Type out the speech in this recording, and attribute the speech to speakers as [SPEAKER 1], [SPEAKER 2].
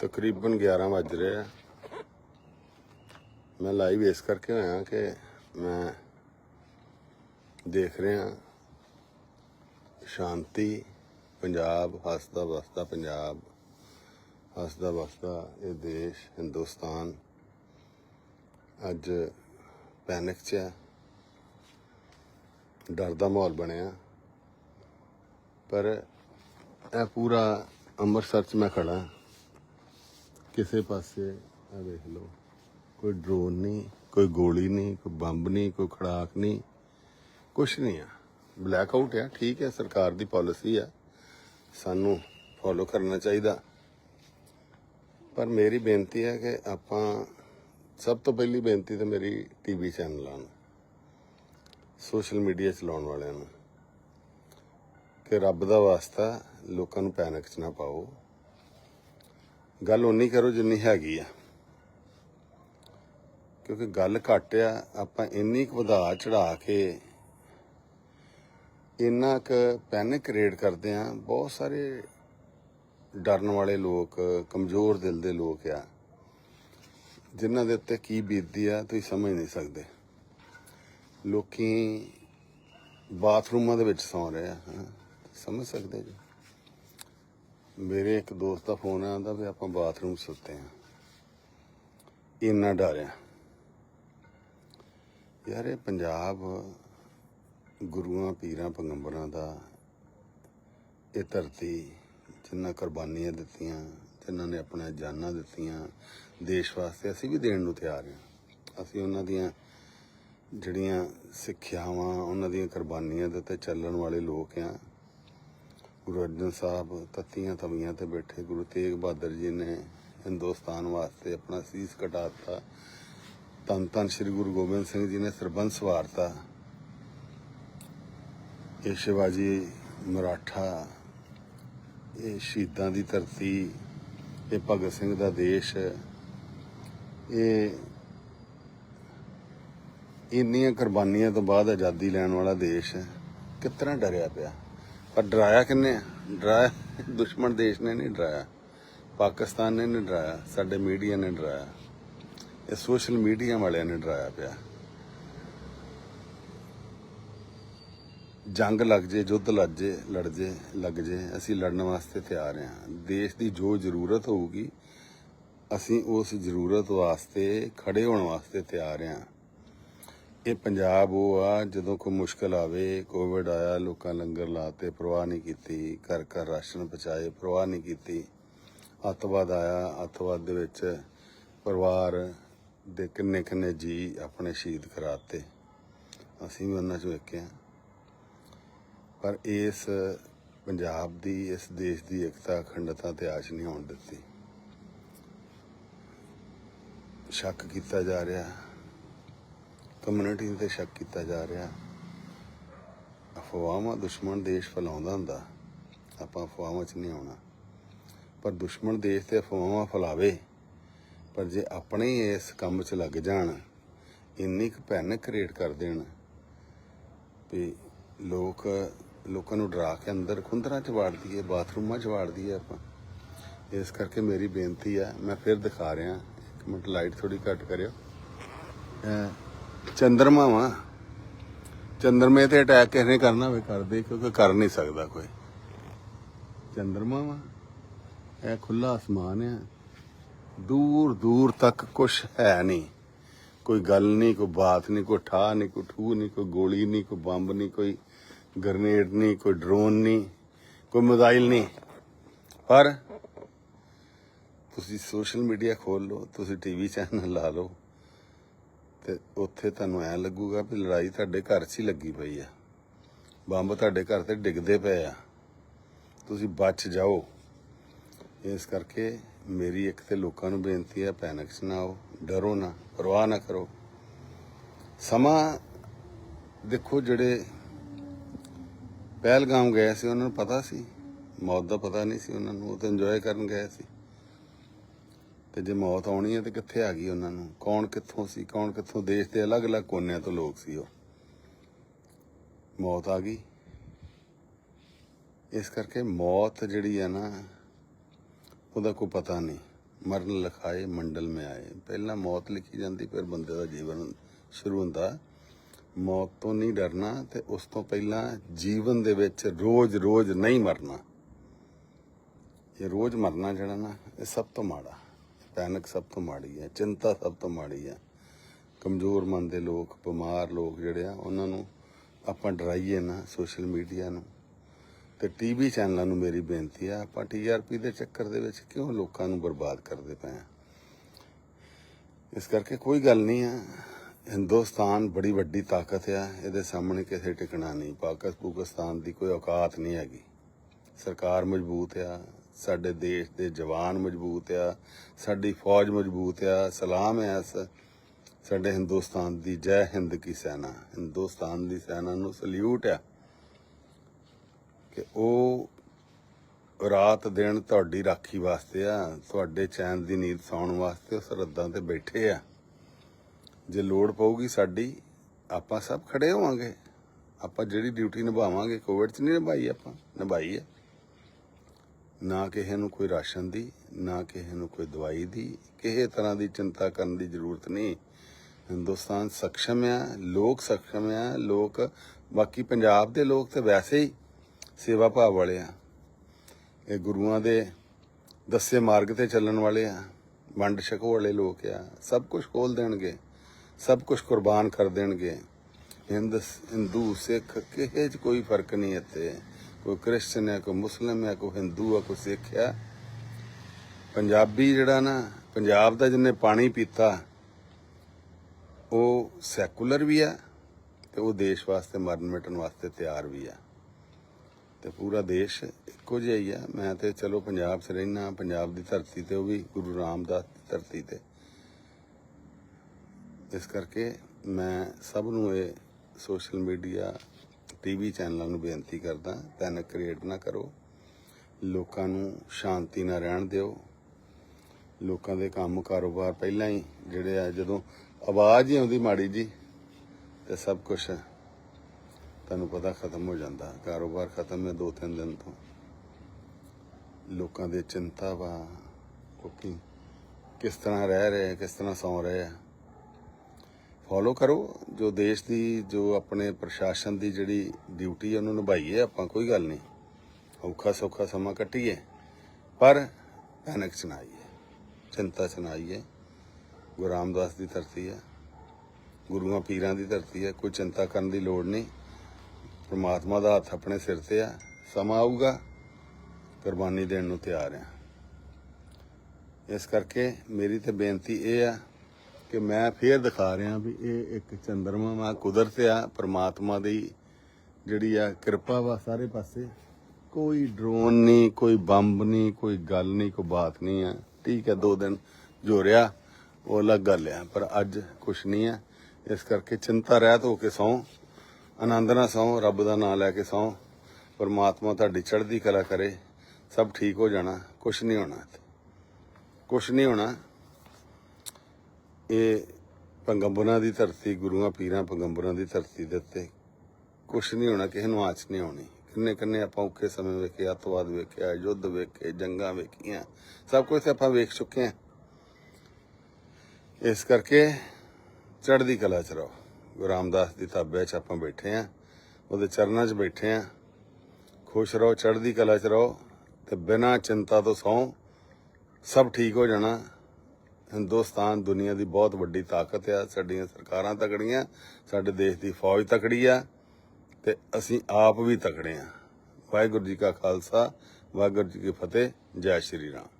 [SPEAKER 1] ਤਕਰੀਬਨ 11 ਵੱਜ ਰਹੇ ਆ। ਮੈਂ ਲਾਈਵ ਇਸ ਕਰਕੇ ਹੋਇਆ ਕਿ ਮੈਂ ਦੇਖ ਰਿਹਾ ਸ਼ਾਂਤੀ, ਪੰਜਾਬ, ਹੱਸਦਾ ਵਸਦਾ ਪੰਜਾਬ, ਹੱਸਦਾ ਵਸਦਾ ਇਹ ਦੇਸ਼, ਹਿੰਦੁਸਤਾਨ ਅੱਜ ਪੈਨਿਕ ਚ ਹੈ ਡਰ ਦਾ ਮਾਹੌਲ ਬਣਿਆ। ਪਰ ਇਹ ਪੂਰਾ ਅੰਮ੍ਰਿਤਸਰ ਚ ਮੈਂ ਖੜਾ ਕਿਸੇ ਪਾਸੇ ਆ ਵੇਖ ਲਓ, ਕੋਈ ਡਰੋਨ ਨਹੀਂ, ਕੋਈ ਗੋਲੀ ਨਹੀਂ, ਕੋਈ ਬੰਬ ਨਹੀਂ, ਕੋਈ ਖੜਾਕ ਨਹੀਂ, ਕੁਛ ਨਹੀਂ ਆ। ਬਲੈਕ ਆਊਟ ਆ, ਠੀਕ ਹੈ ਸਰਕਾਰ ਦੀ ਪਾਲਿਸੀ ਆ। ਸਾਨੂੰ ਫੋਲੋ ਕਰਨਾ ਚਾਹੀਦਾ। ਪਰ ਮੇਰੀ ਬੇਨਤੀ ਹੈ ਕਿ ਆਪਾਂ, ਸਭ ਤੋਂ ਪਹਿਲੀ ਬੇਨਤੀ ਤਾਂ ਮੇਰੀ ਟੀਵੀ ਚੈਨਲਾਂ ਨੂੰ। ਸੋਸ਼ਲ ਮੀਡੀਆ ਚਲਾਉਣ ਵਾਲਿਆਂ ਨੂੰ। ਕਿ ਰੱਬ ਦਾ ਵਾਸਤਾ ਲੋਕਾਂ ਨੂੰ ਪੈਨਿਕ 'ਚ ਨਾ ਪਾਓ। ਗੱਲ ਉਨੀ ਕਰੋ ਜਿੰਨੀ ਹੈਗੀ ਆ। ਕਿਉਂਕਿ ਗੱਲ ਘੱਟ ਆ ਆਪਾਂ ਇੰਨੀ ਕੁ ਵਧਾ ਚੜਾ ਕੇ ਇੰਨਾ ਕੁ ਪੈਨਿਕ ਕ੍ਰੀਏਟ ਕਰਦੇ ਆ ਬਹੁਤ ਸਾਰੇ ਡਰਨ ਵਾਲੇ ਲੋਕ ਕਮਜ਼ੋਰ ਦਿਲ ਦੇ ਲੋਕ ਆ ਜਿਨ੍ਹਾਂ ਦੇ ਉੱਤੇ ਕੀ ਬੀਤਦੀ ਆ ਤੁਸੀਂ ਸਮਝ ਨਹੀਂ ਸਕਦੇ। ਲੋਕੀ ਬਾਥਰੂਮਾਂ ਦੇ ਵਿੱਚ ਸੌਂ ਰਹੇ ਆ ਹਾਂ, ਸਮਝ ਸਕਦੇ ਜੀ? ਮੇਰੇ ਇੱਕ ਦੋਸਤ ਦਾ ਫੋਨ ਆਉਂਦਾ ਵੀ ਆਪਾਂ ਬਾਥਰੂਮ 'ਚ ਸੁੱਤੇ ਆ। ਇੰਨਾ ਡਰਿਆ ਯਾਰ ਇਹ ਪੰਜਾਬ ਗੁਰੂਆਂ, ਪੀਰਾਂ, ਪੈਗੰਬਰਾਂ ਦਾ ਇਹ ਧਰਤੀ ਜਿਨ੍ਹਾਂ ਕੁਰਬਾਨੀਆਂ ਦਿੱਤੀਆਂ ਜਿਨ੍ਹਾਂ ਨੇ ਆਪਣਾ ਜਾਨਾਂ ਦਿੱਤੀਆਂ ਦੇਸ਼ ਵਾਸਤੇ, ਅਸੀਂ ਵੀ ਦੇਣ ਨੂੰ ਤਿਆਰ ਹਾਂ ਅਸੀਂ ਉਹਨਾਂ ਦੀਆਂ ਜਿਹੜੀਆਂ ਸਿੱਖਿਆਵਾਂ, ਉਹਨਾਂ ਦੀਆਂ ਕੁਰਬਾਨੀਆਂ ਦੇ ਉੱਤੇ ਚੱਲਣ ਵਾਲੇ ਲੋਕ ਆ। ਗੁਰੂ ਅਰਜਨ ਸਾਹਿਬ ਤੱਤੀਆਂ ਤਵੀਆਂ ਤੇ ਬੈਠੇ ਗੁਰੂ ਤੇਗ ਬਹਾਦਰ ਜੀ ਨੇ ਹਿੰਦੁਸਤਾਨ ਵਾਸਤੇ ਆਪਣਾ ਸੀਸ ਕਟਾਤਾ ਧੰਨ ਧੰਨ ਸ੍ਰੀ ਗੁਰੂ ਗੋਬਿੰਦ ਸਿੰਘ ਜੀ ਨੇ ਸਰਬੰਸ ਵਾਰਤਾ। ਇਹ ਸ਼ਿਵਾਜੀ ਮਰਾਠਾ, ਇਹ ਸ਼ਹੀਦਾਂ ਦੀ ਧਰਤੀ, ਇਹ ਭਗਤ ਸਿੰਘ ਦਾ ਦੇਸ਼, ਇਹ ਇੰਨੀਆਂ ਕੁਰਬਾਨੀਆਂ ਤੋਂ ਬਾਅਦ ਆਜ਼ਾਦੀ ਲੈਣ ਵਾਲਾ ਦੇਸ਼ ਕਿਸ ਤਰ੍ਹਾਂ ਡਰਿਆ ਪਿਆ? ਪਰ ਡਰਾਇਆ ਕਿੰਨੇ ਆ? ਡਰਾਇਆ? ਦੁਸ਼ਮਣ ਦੇਸ਼ ਨੇ ਨਹੀਂ ਡਰਾਇਆ। ਪਾਕਿਸਤਾਨ ਨੇ ਨਹੀਂ ਡਰਾਇਆ। ਸਾਡੇ ਮੀਡੀਆ ਨੇ ਡਰਾਇਆ। ਇਹ ਸੋਸ਼ਲ ਮੀਡੀਆ ਵਾਲਿਆਂ ਨੇ ਡਰਾਇਆ ਪਿਆ। ਜੰਗ ਲੱਗ ਜੇ ਯੁੱਧ ਲੱਗ ਜੇ, ਲੜ ਜੇ, ਲੱਗ ਜੇ, ਅਸੀਂ ਲੜਨ ਵਾਸਤੇ ਤਿਆਰ ਹਾਂ। ਦੇਸ਼ ਦੀ ਜੋ ਜ਼ਰੂਰਤ ਹੋਊਗੀ, ਅਸੀਂ ਉਸ ਜ਼ਰੂਰਤ ਵਾਸਤੇ ਖੜੇ ਹੋਣ ਵਾਸਤੇ ਤਿਆਰ ਹਾਂ। ਇਹ ਪੰਜਾਬ ਉਹ ਆ, ਜਦੋਂ ਕੋਈ ਮੁਸ਼ਕਲ ਆਵੇ ਕੋਵਿਡ ਆਇਆ, ਲੋਕਾਂ ਲੰਗਰ ਲਾਤੇ, ਪਰਵਾਹ ਨਹੀਂ ਕੀਤੀ, ਘਰ ਘਰ ਰਾਸ਼ਨ ਪਹੁੰਚਾਏ, ਪਰਵਾਹ ਨਹੀਂ ਕੀਤੀ। ਅੱਤਵਾਦ ਆਇਆ, ਅੱਤਵਾਦ ਦੇ ਵਿੱਚ ਪਰਿਵਾਰ ਦੇ ਕਿੰਨੇ ਕਿੰਨੇ ਜੀ ਆਪਣੇ ਸ਼ਹੀਦ ਕਰਾਤੇ। ਅਸੀਂ ਵੀ ਉਹਨਾਂ ਚੋਂ ਇੱਕ ਹਾਂ। ਪਰ ਇਸ ਪੰਜਾਬ ਦੀ, ਇਸ ਦੇਸ਼ ਦੀ ਇਕਤਾ ਅਖੰਡਤਾ ਤੇ ਆਸ਼ ਨਹੀਂ ਹੋਣ ਦਿੱਤੀ। ਸ਼ੱਕ ਕੀਤਾ ਜਾ ਰਿਹਾ। ਕਮਿਊਨਿਟੀ ਤੇ ਸ਼ੱਕ ਕੀਤਾ ਜਾ ਰਿਹਾ। ਅਫਵਾਹਾਂ ਦੁਸ਼ਮਣ ਦੇਸ਼ ਫੈਲਾਉਂਦਾ ਹੁੰਦਾ। ਆਪਾਂ ਅਫਵਾਹਾਂ 'ਚ ਨਹੀਂ ਆਉਣਾ। ਪਰ ਦੁਸ਼ਮਣ ਦੇਸ਼ ਤੇ ਅਫਵਾਹਾਂ ਫੈਲਾਵੇ। ਪਰ ਜੇ ਆਪਣੇ ਹੀ ਇਸ ਕੰਮ 'ਚ ਲੱਗ ਜਾਣ, ਇੰਨੀ ਕੁ ਪੈਨਿਕ ਕ੍ਰੀਏਟ ਕਰ ਦੇਣ ਵੀ ਲੋਕ, ਲੋਕਾਂ ਨੂੰ ਡਰਾ ਕੇ ਅੰਦਰ ਖੁੰਦਰਾਂ 'ਚ ਵਾੜ ਦਈਏ, ਬਾਥਰੂਮਾਂ 'ਚ ਵਾੜ ਦਈਏ ਆਪਾਂ। ਇਸ ਕਰਕੇ ਮੇਰੀ ਬੇਨਤੀ ਆ, ਮੈਂ ਫਿਰ ਦਿਖਾ ਰਿਹਾ। ਇੱਕ ਮਿੰਟ ਲਾਈਟ ਥੋੜੀ ਘੱਟ ਕਰਿਓ। ਚੰਦਰਮਾ ਵਾ। ਚੰਦਰਮੇ ਤੇ ਅਟੈਕ ਕਿਸੇ ਨੇ ਕਰਨਾ ਹੋਵੇ, ਕਰਦੇ, ਕਿਉਂਕਿ ਕਰ ਨਹੀਂ ਸਕਦਾ ਕੋਈ। ਚੰਦਰਮਾ ਵਾ। ਇਹ ਖੁੱਲਾ ਅਸਮਾਨ ਆ। ਦੂਰ ਦੂਰ ਤੱਕ ਕੁਝ ਹੈ ਨਹੀਂ। ਕੋਈ ਗੱਲ ਨਹੀਂ, ਕੋਈ ਬਾਤ ਨਹੀਂ, ਕੋਈ ਠਾ ਨਹੀਂ, ਕੋਈ ਠੂ ਨਹੀਂ, ਕੋਈ ਗੋਲੀ ਨਹੀਂ, ਕੋਈ ਬੰਬ ਨਹੀਂ, ਕੋਈ ਗ੍ਰਨੇਡ ਨਹੀਂ, ਕੋਈ ਡਰੋਨ ਨਹੀਂ, ਕੋਈ ਮੋਬਾਈਲ ਨਹੀਂ। ਪਰ ਤੁਸੀਂ ਸੋਸ਼ਲ ਮੀਡੀਆ ਖੋਲ ਲਓ, ਤੁਸੀਂ ਟੀਵੀ ਚੈਨਲ ਲਾ ਲਓ। ਤੇ ਉੱਥੇ ਤੁਹਾਨੂੰ ਐ ਲੱਗੂਗਾ ਵੀ ਲੜਾਈ ਤੁਹਾਡੇ ਘਰ 'ਚ ਹੀ ਲੱਗੀ ਪਈ ਆ। ਬੰਬ ਤੁਹਾਡੇ ਘਰ ਤੇ ਡਿੱਗਦੇ ਪਏ ਆ। ਤੁਸੀਂ ਬਚ ਜਾਓ। ਇਸ ਕਰਕੇ ਮੇਰੀ ਇੱਕ ਤੇ ਲੋਕਾਂ ਨੂੰ ਬੇਨਤੀ ਹੈ ਪੈਨਿਕ 'ਚ ਨਾ ਆਓ, ਡਰੋ ਨਾ, ਪਰਵਾਹ ਨਾ ਕਰੋ। ਸਮਾਂ ਦੇਖੋ ਜਿਹੜੇ ਪਹਿਲਗਾਮ ਗਏ ਸੀ, ਉਹਨਾਂ ਨੂੰ ਪਤਾ ਸੀ। ਮੌਤ ਦਾ ਪਤਾ ਨਹੀਂ ਸੀ, ਉਹਨਾਂ ਨੂੰ ਉਹ ਤਾਂ ਇੰਜੋਏ ਕਰਨ ਗਏ ਸੀ। ਤੇ ਜੇ ਮੌਤ ਆਉਣੀ ਹੈ ਤੇ ਕਿੱਥੇ ਆ ਗਈ ਉਹਨਾਂ ਨੂੰ? ਕੌਣ ਕਿੱਥੋਂ ਸੀ, ਕੌਣ ਕਿੱਥੋਂ ਦੇਸ਼ ਦੇ ਅਲੱਗ-ਅਲੱਗ ਕੋਨਿਆਂ ਤੋਂ ਲੋਕ ਸੀ ਉਹ? ਮੌਤ ਆ ਗਈ। ਇਸ ਕਰਕੇ ਮੌਤ ਜਿਹੜੀ ਹੈ ਨਾ, ਉਹਦਾ ਕੋਈ ਪਤਾ ਨਹੀਂ। ਮਰਨ ਲਖਾਏ, ਮੰਡਲ ਮੇ ਆਏ। ਪਹਿਲਾਂ ਮੌਤ ਲਿਖੀ ਜਾਂਦੀ, ਫਿਰ ਬੰਦੇ ਦਾ ਜੀਵਨ ਸ਼ੁਰੂ ਹੁੰਦਾ। ਮੌਤ ਤੋਂ ਨਹੀਂ ਡਰਨਾ ਤੇ ਉਸ ਤੋਂ ਪਹਿਲਾਂ ਜੀਵਨ ਦੇ ਵਿੱਚ ਰੋਜ਼-ਰੋਜ਼ ਨਹੀਂ ਮਰਨਾ। ਇਹ ਰੋਜ਼ ਮਰਨਾ ਜਿਹੜਾ ਨਾ, ਇਹ ਸਭ ਤੋਂ ਮਾੜਾ। ਪੈਨਿਕ ਸਭ ਤੋਂ ਮਾੜੀ ਹੈ, ਚਿੰਤਾ ਸਭ ਤੋਂ ਮਾੜੀ ਹੈ। ਕਮਜ਼ੋਰ ਮਨ ਦੇ ਲੋਕ, ਬਿਮਾਰ ਲੋਕ ਜਿਹੜੇ ਆ, ਉਹਨਾਂ ਨੂੰ ਆਪਾਂ ਡਰਾਈਏ ਨਾ ਸੋਸ਼ਲ ਮੀਡੀਆ ਨੂੰ। ਤੇ ਟੀਵੀ ਚੈਨਲਾਂ ਨੂੰ ਮੇਰੀ ਬੇਨਤੀ ਆ, ਆਪਾਂ ਟੀਆਰਪੀ ਦੇ ਚੱਕਰ ਦੇ ਵਿੱਚ ਕਿਉਂ ਲੋਕਾਂ ਨੂੰ ਬਰਬਾਦ ਕਰਦੇ ਪਏ ਆ? ਇਸ ਕਰਕੇ ਕੋਈ ਗੱਲ ਨਹੀਂ ਆ। ਹਿੰਦੁਸਤਾਨ ਬੜੀ ਵੱਡੀ ਤਾਕਤ ਆ, ਇਹਦੇ ਸਾਹਮਣੇ ਕਿਸੇ ਟਿਕਣਾ ਨਹੀਂ। ਪਾਕਿਸ ਪਾਕਿਸਤਾਨ ਦੀ ਕੋਈ ਔਕਾਤ ਨਹੀਂ ਹੈਗੀ। ਸਰਕਾਰ ਮਜ਼ਬੂਤ ਆ ਸਾਡੇ ਦੇਸ਼ ਦੇ ਜਵਾਨ ਮਜ਼ਬੂਤ ਆ, ਸਾਡੀ ਫੌਜ ਮਜ਼ਬੂਤ ਆ, ਸਲਾਮ ਹੈ ਇਸ ਸਾਡੇ ਹਿੰਦੁਸਤਾਨ ਦੀ ਜੈ ਹਿੰਦ ਕੀ ਸੈਨਾ। ਹਿੰਦੁਸਤਾਨ ਦੀ ਸੈਨਾ ਨੂੰ ਸਲੂਟ ਆ ਕਿ ਉਹ ਰਾਤ ਦਿਨ ਤੁਹਾਡੀ ਰਾਖੀ ਵਾਸਤੇ ਆ, ਤੁਹਾਡੇ ਚੈਨ ਦੀ ਨੀਂਦ ਸੌਣ ਵਾਸਤੇ ਉਹ ਸਰਹੱਦਾਂ ਤੇ ਬੈਠੇ ਆ। ਜੇ ਲੋੜ ਪਊਗੀ ਸਾਡੀ, ਆਪਾਂ ਸਭ ਖੜੇ ਹੋਵਾਂਗੇ। ਆਪਾਂ ਜਿਹੜੀ ਡਿਊਟੀ ਨਿਭਾਵਾਂਗੇ ਕੋਵਿਡ 'ਚ ਨਹੀਂ ਨਿਭਾਈ ਆਪਾਂ, ਨਿਭਾਈ ਆ। ਨਾ ਕਿਸੇ ਨੂੰ ਕੋਈ ਰਾਸ਼ਨ ਦੀ, ਨਾ ਕਿਸੇ ਨੂੰ ਕੋਈ ਦਵਾਈ ਦੀ, ਕਿਸੇ ਤਰ੍ਹਾਂ ਦੀ ਚਿੰਤਾ ਕਰਨ ਦੀ ਜ਼ਰੂਰਤ ਨਹੀਂ। ਹਿੰਦੁਸਤਾਨ ਸક્ષਮ ਆ ਲੋਕ ਸક્ષਮ ਆ ਲੋਕ ਬਾਕੀ ਪੰਜਾਬ ਦੇ ਲੋਕ ਤੇ ਵੈਸੇ ਹੀ ਸੇਵਾ ਭਾਵ ਵਾਲੇ ਆ। ਇਹ ਗੁਰੂਆਂ ਦੇ ਦੱਸੇ ਮਾਰਗ ਤੇ ਚੱਲਣ ਵਾਲੇ ਆ, ਵੰਡ ਛਕੋ ਵਾਲੇ ਲੋਕ ਆ, ਸਭ ਕੁਝ ਖੋਲ ਦੇਣਗੇ, ਸਭ ਕੁਝ ਕੁਰਬਾਨ ਕਰ ਦੇਣਗੇ। ਹਿੰਦੂ, ਸਿੱਖ, ਕਿਸੇ 'ਚ ਕੋਈ ਫ਼ਰਕ ਨਹੀਂ ਇੱਥੇ। ਕੋਈ ਕ੍ਰਿਸਚਨ ਹੈ, ਕੋਈ ਮੁਸਲਮ ਹੈ, ਕੋਈ ਹਿੰਦੂ ਹੈ, ਕੋਈ ਸਿੱਖ ਹੈ। ਪੰਜਾਬੀ ਜਿਹੜਾ ਨਾ, ਪੰਜਾਬ ਦਾ ਜਿੰਨੇ ਪਾਣੀ ਪੀਤਾ, ਉਹ ਸੈਕੂਲਰ ਵੀ ਆ ਤੇ ਉਹ ਦੇਸ਼ ਵਾਸਤੇ, ਮਰਨ ਮਿਟਣ ਵਾਸਤੇ ਤਿਆਰ ਵੀ ਆ ਤੇ ਪੂਰਾ ਦੇਸ਼ ਇੱਕੋ ਜਿਹਾ ਹੀ ਆ ਮੈਂ ਤੇ ਚਲੋ ਪੰਜਾਬ 'ਚ ਰਹਿਣਾ ਪੰਜਾਬ ਦੀ ਧਰਤੀ ਤੇ ਉਹ ਵੀ, ਗੁਰੂ ਰਾਮਦਾਸ ਦੀ ਧਰਤੀ ਤੇ। ਇਸ ਕਰਕੇ ਮੈਂ ਸਭ ਨੂੰ ਇਹ ਸੋਸ਼ਲ ਮੀਡੀਆ ਟੀਵੀ ਚੈਨਲਾਂ ਨੂੰ ਬੇਨਤੀ ਕਰਦਾ ਪੈਨਿਕ ਕ੍ਰੀਏਟ ਨਾ ਕਰੋ। ਲੋਕਾਂ ਨੂੰ ਸ਼ਾਂਤੀ ਨਾਲ ਰਹਿਣ ਦਿਓ। ਲੋਕਾਂ ਦੇ ਕੰਮ ਕਾਰੋਬਾਰ ਪਹਿਲਾਂ ਹੀ ਜਿਹੜੇ ਆ ਜਦੋਂ ਆਵਾਜ਼ ਹੀ ਆਉਂਦੀ ਮਾੜੀ ਜੀ ਤੇ ਸਭ ਕੁਝ ਤੁਹਾਨੂੰ ਪਤਾ ਖਤਮ ਹੋ ਜਾਂਦਾ। ਕਾਰੋਬਾਰ ਖਤਮ ਹੈ ਦੋ ਤਿੰਨ ਦਿਨ ਤੋਂ। ਲੋਕਾਂ ਦੇ ਚਿੰਤਾ ਵਾ ਕਿ ਕਿਸ ਤਰ੍ਹਾਂ ਰਹਿ ਰਹੇ ਆ, ਕਿਸ ਤਰ੍ਹਾਂ ਸੌਂ ਰਹੇ ਆ। ਫੋਲੋ ਕਰੋ। ਜੋ ਦੇਸ਼ ਦੀ, ਜੋ ਆਪਣੇ ਪ੍ਰਸ਼ਾਸਨ ਦੀ ਜਿਹੜੀ ਡਿਊਟੀ ਹੈ ਉਹਨੂੰ ਨਿਭਾਈਏ, ਆਪਾਂ ਕੋਈ ਗੱਲ ਨਹੀਂ। ਔਖਾ ਸੌਖਾ ਸਮਾਂ ਕੱਟੀਏ। ਪਰ ਪੈਨਿਕ ਚ ਨਾ ਆਈਏ ਚਿੰਤਾ ਚ ਨਾ ਆਈਏ ਗੁਰੂ ਰਾਮਦਾਸ ਦੀ ਧਰਤੀ ਹੈ ਗੁਰੂਆਂ ਪੀਰਾਂ ਦੀ ਧਰਤੀ ਹੈ ਕੋਈ ਚਿੰਤਾ ਕਰਨ ਦੀ ਲੋੜ ਨਹੀਂ। ਪ੍ਰਮਾਤਮਾ ਦਾ ਹੱਥ ਆਪਣੇ ਸਿਰ ਤੇ ਆ। ਸਮਾਂ ਆਊਗਾ। ਕੁਰਬਾਨੀ ਦੇਣ ਨੂੰ ਤਿਆਰ ਆ। ਇਸ ਕਰਕੇ ਮੇਰੀ ਤੇ ਬੇਨਤੀ ਇਹ ਆ ਕਿ ਮੈਂ ਫੇਰ ਦਿਖਾ ਰਿਹਾ ਵੀ ਇਹ ਇੱਕ ਚੰਦਰਮਾ ਵਾ, ਕੁਦਰਤ ਆ, ਪ੍ਰਮਾਤਮਾ ਦੀ ਜਿਹੜੀ ਆ ਕਿਰਪਾ ਵਾ ਸਾਰੇ ਪਾਸੇ। ਕੋਈ ਡਰੋਨ ਨਹੀਂ, ਕੋਈ ਬੰਬ ਨਹੀਂ, ਕੋਈ ਗੱਲ ਨਹੀਂ, ਕੋਈ ਬਾਤ ਨਹੀਂ ਆ। ਠੀਕ ਹੈ ਦੋ ਦਿਨ ਜੋ ਰਿਹਾ ਉਹ ਅਲੱਗ ਗੱਲ ਆ, ਪਰ ਅੱਜ ਕੁਛ ਨਹੀਂ ਆ। ਇਸ ਕਰਕੇ ਚਿੰਤਾ ਰਹਿਤ ਹੋ ਕੇ ਸੌਂ, ਆਨੰਦ ਨਾਲ ਸੌਂ, ਰੱਬ ਦਾ ਨਾਮ ਲੈ ਕੇ ਸੌਂ, ਪਰਮਾਤਮਾ ਤੁਹਾਡੀ ਚੜ੍ਹਦੀ ਕਲਾ ਕਰੇ, ਸਭ ਠੀਕ ਹੋ ਜਾਣਾ, ਕੁਛ ਨਹੀਂ ਹੋਣਾ ਕੁਛ ਨਹੀਂ ਹੋਣਾ। ਇਹ ਪੰਗੰਬਰਾਂ ਦੀ ਧਰਤੀ, ਗੁਰੂਆਂ, ਪੀਰਾਂ ਪੰਗੰਬਰਾਂ ਦੀ ਧਰਤੀ ਦੇ ਉੱਤੇ ਕੁਛ ਨਹੀਂ ਹੋਣਾ, ਕਿਸੇ ਨੂੰ ਆਚ ਨਹੀਂ ਆਉਣੀ। ਕਿੰਨੇ ਕਿੰਨੇ ਆਪਾਂ ਔਖੇ ਸਮੇਂ ਵੇਖੇ, ਅੱਤਵਾਦ ਵੇਖਿਆ, ਯੁੱਧ ਵੇਖੇ, ਜੰਗਾਂ ਵੇਖੀਆਂ, ਸਭ ਕੁਝ ਆਪਾਂ ਵੇਖ ਚੁੱਕੇ ਹਾਂ। ਇਸ ਕਰਕੇ ਚੜ੍ਹਦੀ ਕਲਾ ਚ ਰਹੋ। ਗੁਰੂ ਰਾਮਦਾਸ ਦੀ ਤਾਬੇ 'ਚ ਆਪਾਂ ਬੈਠੇ ਆ ਉਹਦੇ ਚਰਨਾਂ 'ਚ ਬੈਠੇ ਆ ਖੁਸ਼ ਰਹੋ, ਚੜ੍ਹਦੀ ਕਲਾ 'ਚ ਰਹੋ ਤੇ ਬਿਨਾਂ ਚਿੰਤਾ ਤੋਂ ਸੌਂ, ਸਭ ਠੀਕ ਹੋ ਜਾਣਾ। ਹਿੰਦੁਸਤਾਨ ਦੁਨੀਆ ਦੀ ਬਹੁਤ ਵੱਡੀ ਤਾਕਤ ਆ, ਸਾਡੀਆਂ ਸਰਕਾਰਾਂ ਤਕੜੀਆਂ, ਸਾਡੇ ਦੇਸ਼ ਦੀ ਫੌਜ ਤਕੜੀ ਆ, ਤੇ ਅਸੀਂ ਆਪ ਵੀ ਤਕੜੇ ਆ। ਵਾਹਿਗੁਰੂ ਜੀ ਕਾ ਖਾਲਸਾ, ਵਾਹਿਗੁਰੂ ਜੀ ਕੀ ਫਤਿਹ, ਜੈ ਸ਼੍ਰੀ ਰਾਮ।